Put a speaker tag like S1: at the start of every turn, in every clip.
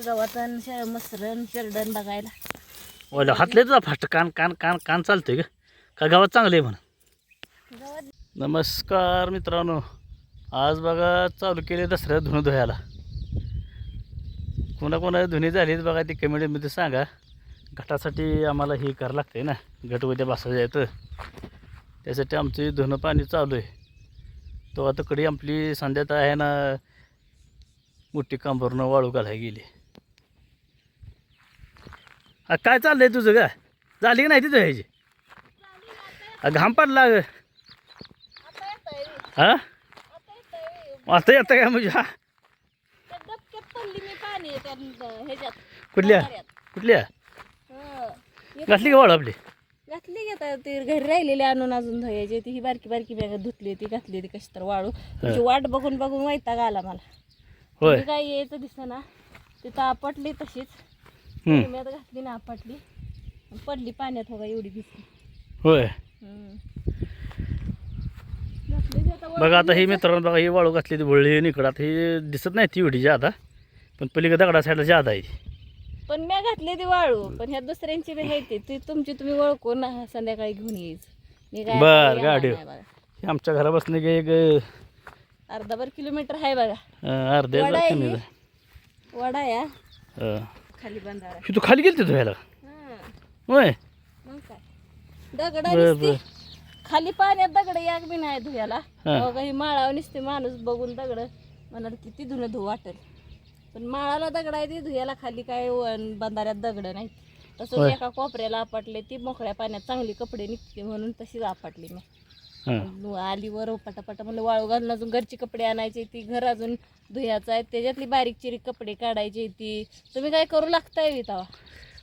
S1: शे मसरण बघायला.
S2: ओला हातले तुझा फास्ट कान कान कान कान चालतंय का का गावात चांगलं आहे म्हणा
S1: गावात
S2: नमस्कार मित्रांनो. आज बघा चालू केले दसऱ्या धुणं धुयाला कोणा कोणा धुणी झाली बघा ती कमेंटमध्ये सांगा. घटासाठी आम्हाला हे करावं लागतंय ना. घट उद्या बसायचं येतं त्यासाठी आमची धुणं पाणी चालू आहे. तो आता कडे आपली संध्यात आहे ना मोठी कांबरनं वाळू घालायला गेली. आ, काय चाललंय तुझं का झाली की नाही तिथं ह्याची? आ, घाम पडला ग.
S1: आता येतंय
S2: हा?
S1: आता येतंय
S2: आता येतं काय म्हणजे? हा?
S1: त्या डबक्यात पडली मी पाणी त्या ह्याच्यात
S2: कुठल्या. कुठल्या?
S1: हं.
S2: घातली का वाळ आपली?
S1: घातली की आता ती घरी राहिलेली आणून अजून धुयाची ती ही बारकी बारकी बॅग धुतली ती घातली ती कशी तर वाळू. तिची वाट बघून बघून वैताग आला मला.
S2: होय.
S1: मी काय यायचं दिसतं ना तिथं आपटली तशीच. घातली ना आपटली. पडली पाण्यात हो का एवढी भिजली
S2: होय. बघा आता ही मित्रांनो बघा ही वाळू घातली ती वळली निकडं. आता ही दिसत नाही ती एवढी जादा पण पलीकडे दगडा साईडला जादा आहे.
S1: पण मी घातली ती वाळू पण ह्या दुसऱ्यांची बी आहे ती. ती तुमची तुम्ही ओळखून ना संध्याकाळी घेऊन यायचं मी काय
S2: बर, गाडी. ही आमच्या घरापासून एक अं,
S1: अर्धाभर किलोमीटर आहे बघा.
S2: अर्ध्या
S1: वडा या
S2: हं.
S1: खाली बंधारा.
S2: तू खाली गेली धुवायला. होय?
S1: मग काय? दगड
S2: बर बर.
S1: खाली पाण्यात दगड याक बी नाही धुयाला
S2: हा.
S1: हो काही माळावर नुसते माणूस बघून दगड. म्हणाल किती धुणं धुवू वाटेल. पण माळाला दगड आहे ती धुयाला खाली काय वन- बंधाऱ्यात दगड नाही. तसंच
S2: होय.
S1: एका कोपऱ्याला आपटले ती मोकळ्या पाण्यात चांगली कपडे निघते म्हणून तशीच आपटली मी.
S2: हं.
S1: आली वर पटापटा म्हणलं वाळू घालून अजून घरची कपडे आणायची ती घर अजून धुयाचं आहे. त्याच्यातली बारीक चिरीक कपडे काढायची ती. तुम्ही काय करू लागताय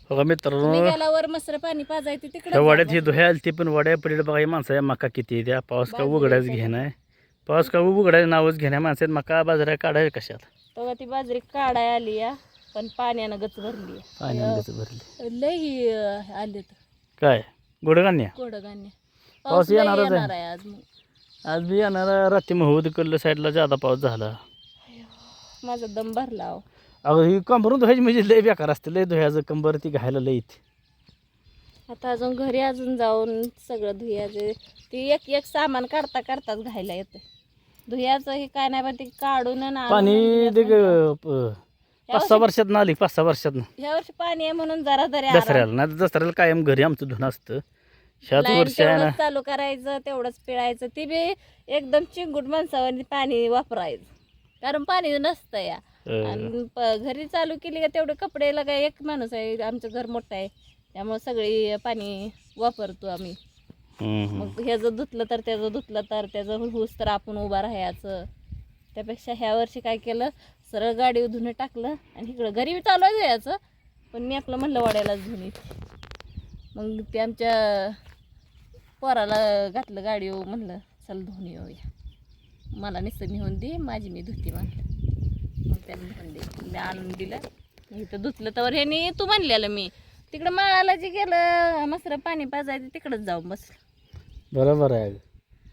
S2: बघा मित्रांनो.
S1: वर मसर पाणी पाजायची तिकडे
S2: वाड्यात ही धुयाल ती पण वाड्या पलीकडे बघा ही माणसं आहे मका किती त्या पाऊस का
S1: बाजरी
S2: उघडायच
S1: आहे.
S2: घेणं आहे? पाऊस का उघडायचं नावच घेण्या माणसं मका बाजाऱ्या काढायला कशात?
S1: तेव्हा ती बाजरी काढाय आली या पण पाण्यानं गच भरली
S2: पाणी अंगाचं भरले.
S1: लय ही, अं, आले तर
S2: काय? गुडगान्या
S1: कोडगाने
S2: पाऊस
S1: लय
S2: येणारच आहे.
S1: येणार आहे आज मग.
S2: आज बी येणार रात्री महूद कडलं साईडला जादा पाऊस झाला.
S1: माझा दम भरला अहो.
S2: अगं ही कंबरून धुवायची म्हणजे लय बेकार असते लय धुयाचं कंबर ती घायला लय येते.
S1: आता अजून घरी अजून जाऊन सगळं धुयाचे ती एक एक सामान काढता काढताच घायला येते धुयाचं हे काय नाही पण ते काढून आणि आणून
S2: पाणी ते पाच सहा वर्षात आली पाच सहा वर्षात
S1: ह्या वर्षी पाणी आहे म्हणून जरा तरी आराम.
S2: दसऱ्याला नाही तर दसऱ्याला कायम घरी आमचं धुणं असतं. ह्याच
S1: लाईन
S2: वर्षी आहे ना
S1: तेवढंच चालू करायचं तेवढंच पिळायचं. ती बी एकदम चिंगूट माणसावर पाणी वापरायचं. कारण पाणी नसतं या.
S2: अं,
S1: आणि प- घरी चालू केली का तेवढे कपडे काय एक माणूस आहे आमचं घर मोठं आहे. त्यामुळे सगळी पाणी वापरतो आम्ही.
S2: हम्म, हम्म.
S1: मग ह्याचं धुतलं तर त्याचं धुतलं तर त्याचं हुस तर आपण उभा राहायचं. त्यापेक्षा ह्या वर्षी काय केलं सरळ गाडी धुणं टाकलं आणि इकडं घरी बी चालू आहे याचं पण मी आपलं म्हणलं वाड्यालाच धुणी मग ते आमच्या पोराला घातलं गाडी म्हणलं चल धुणी येऊया. मला नुसतं नेऊन दे माझी मी धुती म्हणलं मग त्याने धुवून दे. मी आणून दिलं. इथं धुतलं तर ह्यानी तू म्हणलेलं मी. तिकडं माळाला जे गेलं मसरं पाणी पाजायचं तिकडंच जाऊन बसलं.
S2: बरोबर आहे.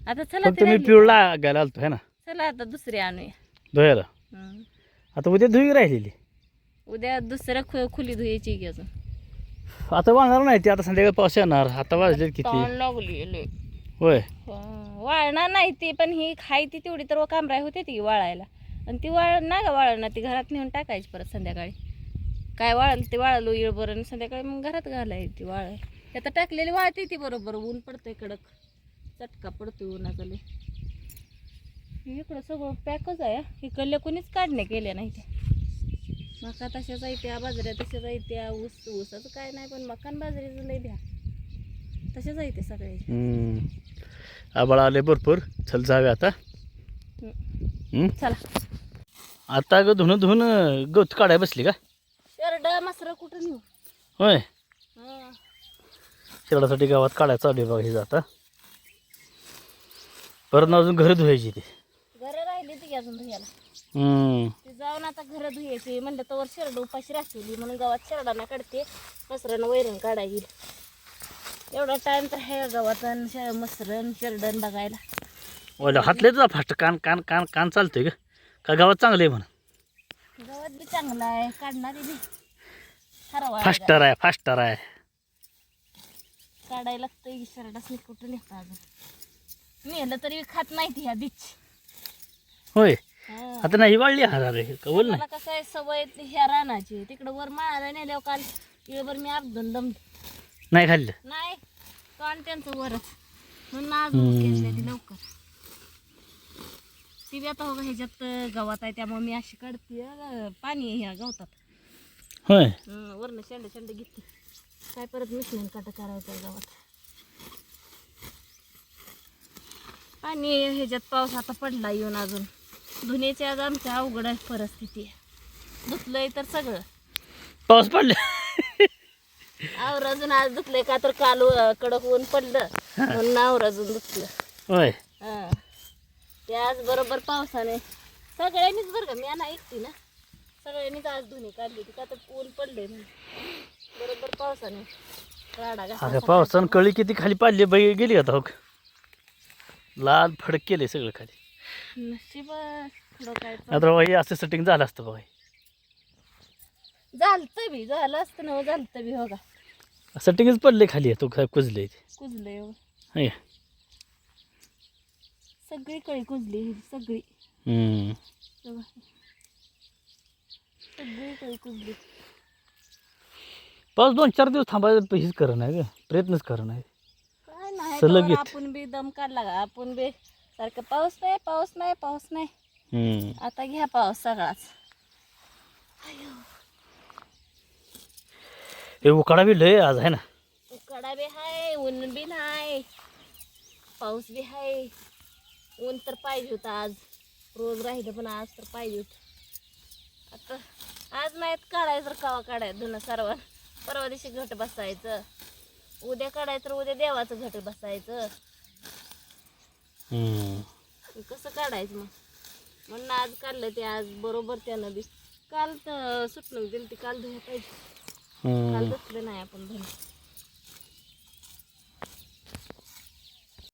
S1: आता चला
S2: फक्त
S1: ती
S2: मी
S1: राहिली.
S2: पिवळा घ्यायला आलतो है ना?
S1: चला आता दुसरी आणूया.
S2: धुयाला. आता उद्या धुई राहिलेली.
S1: उद्या दुसऱ्या खु खुली धुयाची अजून.
S2: आता वाजणार नाही ती आता संध्याकाळी पाऊस येणार. आता वाजले किती?
S1: लागली.
S2: होय.
S1: वाळणार नाही ती पण ही खाय ती तेवढी तर कामराय होते ती वाळायला. आणि ती वाळ ना का वाळणार ती घरात नेऊन टाकायची परत संध्याकाळी. काय वाळलं ते वाळलो येळ बरं आणि संध्याकाळी मग घरात घालायची ती वाळ. आता टाकलेली वाळते ती बरोबर ऊन पडतंय कडक. चटका पडतोय उन्हाचा लय. इकडं सगळं पॅकच आहे इकडल्या कोणीच काढणे केल्या नाही त्या. मका तशाच आहे त्या बाजऱ्या तशाच आहे त्या ऊस ऊसाचं काय नाही पण मकान बाजरीचं लय द्या. तशाच आहे ते सगळे
S2: हम्म. आबाळ आले भरपूर. चल जावे आता. हम्म?
S1: चला.
S2: आता ग धुणं धुणं गवत काढाय बसली का?
S1: शर्ट मसर कुठं नेऊ?
S2: होय.
S1: हं.
S2: शेरडासाठी गावात काढायचं चालू आहे बघा हे आता परत अजून घरं धुवायची ती.
S1: घरं राहिली ती अजून धुयाला
S2: हम्म.
S1: ती जाऊन आता घरं धुयायची. म्हणलं तर शरड उपाशी राखली म्हणून गावात शरडाना काढते. मसरण वैरण काढायची एवढा टाइम तर आहे गावात मसरण शरडण बघायला.
S2: ओला हातले तुझा फास्ट. कान कान कान कान चालतंय का का गावात चांगलं आहे म्हणा
S1: गवत बी चांगला आहे. काढणारी बी हरवा
S2: फास्टर आहे फास्टर आहे.
S1: काढायला लागतंय की शर्टाच कुठं नेता अजून. मेलं तरी खात नाही ती ह्या बीच.
S2: होय. आता नाही वाढली हा रे कवल नाही.
S1: मला कसं आहे सवय ती ह्या रानाची. तिकडं वर माळाला नेल्यावर काल इळभर मी अपदून दम
S2: नाही खाल्लं.
S1: नाही काल त्यांचं वरच. म्हणून आज ती लवकर. ती बी आता हो का ह्याच्यात गवत आहे त्यामुळे मी अशी काढते अं, पाणी आहे ह्या गवतात.
S2: होय.
S1: हं, वरनं शेंड शेंड घेते. काय परत मिसळून काट करायचं गावात. पाणी आहे ह्याच्यात पाऊस आता पडला येऊन अजून. धुण्याची आज आमच्या अवघड आहे परिस्थिती धुतलंय तर सगळं.
S2: पाऊस पडले.
S1: आवराजून आज धुतलंय का तर काल कडक ऊन पडलं. म्हणून आवराजून धुतलं.
S2: होय.
S1: हं. ते आज बरोबर पावसाने सगळ्यांनीच बरं का मी ना ऐकते ना. सगळ्यांनीच आज धुणी काढली होती का तर ऊन पडले बरोबर पावसाने राडा
S2: पावसानं कळी किती खाली पाडली बाई गेली आता हो लाल फडक केले सगळं खाली.
S1: नशीब थोडं काय तर.
S2: आता बाई असं सेटिंग झालं असतं बाई
S1: झालतं बी झालं असतं ना हो, झालतं बी का
S2: सेटिंगच पडले खाली तो कुजले
S1: कुजलंय हो. सगळी कळी कुजली सगळी. बघा. सगळी कळी कुजली
S2: पाऊस दोन चार दिवस थांबायचं हीच करणं आहे ग प्रयत्नच करणं आहे सलग.
S1: आपण बी दम काढला का आपण बी सारखं पाऊस नाही पाऊस नाही पाऊस नाही. आता घ्या पाऊस सगळाच.
S2: हे उकाडा बी लय आज आहे ना.
S1: उकाडा बी हाय ऊन बी नाही. पाऊस बी हाय. ऊन तर पाहिजे होतं आज. रोज राहिलं पण आज तर पाहिजे होतं. आता आज नाहीत काढायचं तर कवा काढायचं धुणं सर्व परवा दिवशी घट बसायचं. उद्या काढायचं तर उद्या देवाचं घट बसायचं. कसं काढायचं मग? म्हणून आज काढलं ते आज बरोबर त्यानं बी काल तर सुटलं दिली ती काल धुया पाहिजे. काल. धुतलं नाही आपण धुणं.